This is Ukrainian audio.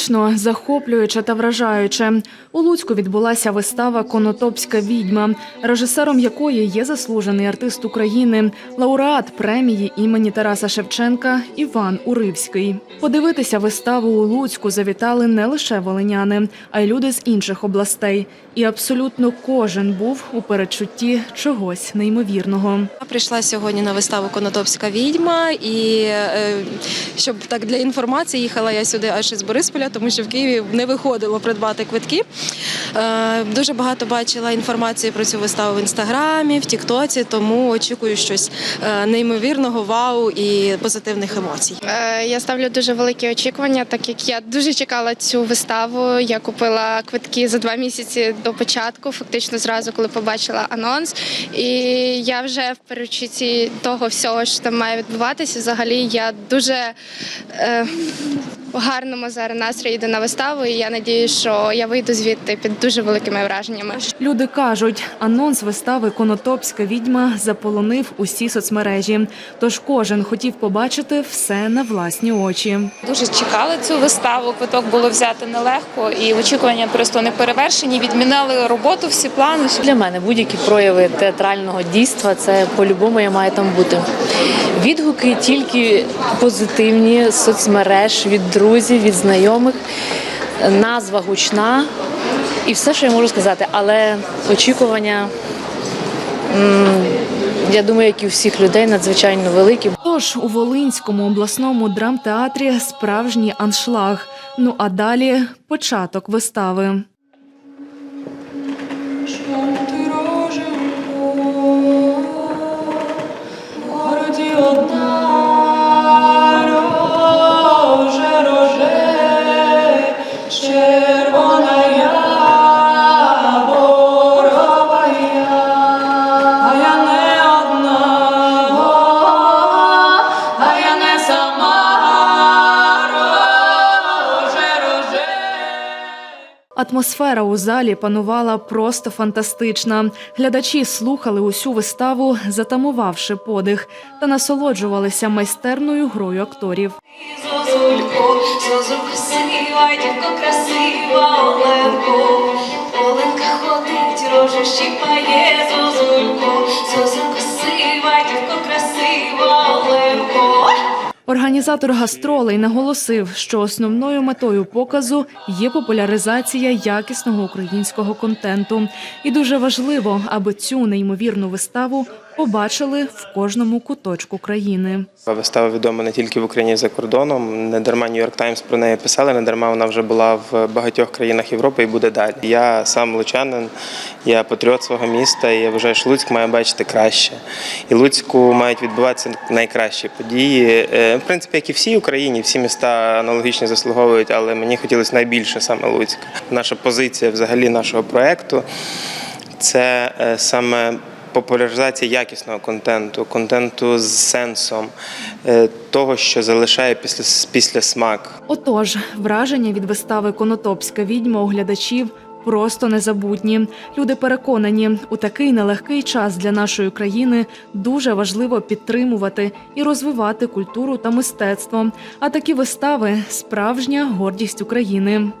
Дійсно захоплююче та вражаюче. У Луцьку відбулася вистава Конотопська відьма, режисером якої є заслужений артист України, лауреат премії імені Тараса Шевченка Іван Уривський. Подивитися виставу у Луцьку завітали не лише волиняни, а й люди з інших областей. І абсолютно кожен був у передчутті чогось неймовірного. Прийшла сьогодні на виставу Конотопська відьма, і е, щоб так для інформації їхала я сюди аж із Борисполя, тому що в Києві не виходило придбати квитки. Е, дуже багато бачила інформації про цю виставу в інстаграмі, в Тіктоці, тому очікую щось е, неймовірного, вау і позитивних емоцій. Е, Я ставлю дуже великі очікування, так як я дуже чекала цю виставу. Я купила квитки за два місяці до початку, фактично зразу, коли побачила анонс. І я вже в перечутті того всього, що там має відбуватися. Взагалі, я дуже в гарному зараз настрої йду на виставу, і я надію, що я вийду звідти під дуже великими враженнями. Люди кажуть, анонс вистави Конотопська відьма заполонив усі соцмережі. Тож кожен хотів побачити все на власні очі. Дуже чекали цю виставу. Квиток було взяти нелегко, і очікування просто не перевершені. Відмінили роботу, всі плани. Для мене будь-які прояви театрального дійства це по-любому я маю там бути. Відгуки тільки позитивні з соцмереж від друзів, від знайомих. Назва гучна і все, що я можу сказати, але очікування. Я думаю, як і у всіх людей надзвичайно великі. Тож у Волинському обласному драмтеатрі справжній аншлаг. Ну а далі початок вистави. одна Атмосфера у залі панувала просто фантастична. Глядачі слухали усю виставу, затамувавши подих, та насолоджувалися майстерною грою акторів. Зозулько, зозулько красива, дівко красива, Оленко, Оленка ходить, рожа щіпає, Зозулько, Організатор гастролей наголосив, що основною метою показу є популяризація якісного українського контенту, і дуже важливо, аби цю неймовірну виставу побачили в кожному куточку країни. Вистава відома не тільки в Україні за кордоном. Не дарма Нью-Йорк Таймс про неї писали, не дарма вона вже була в багатьох країнах Європи і буде далі. Я сам лучанин, я патріот свого міста, і я вважаю, що Луцьк має бачити краще. І Луцьку мають відбуватися найкращі події. Е, В принципі, як і всій Україні, всі міста аналогічно заслуговують, але мені хотілося найбільше саме Луцька. Наша позиція взагалі нашого проекту це е, саме популяризація якісного контенту, контенту з сенсом, е, того, що залишає після, після смак. Отож, враження від вистави Конотопська відьма у глядачів просто незабутні. Люди переконані, у такий нелегкий час для нашої країни дуже важливо підтримувати і розвивати культуру та мистецтво. А такі вистави справжня гордість України.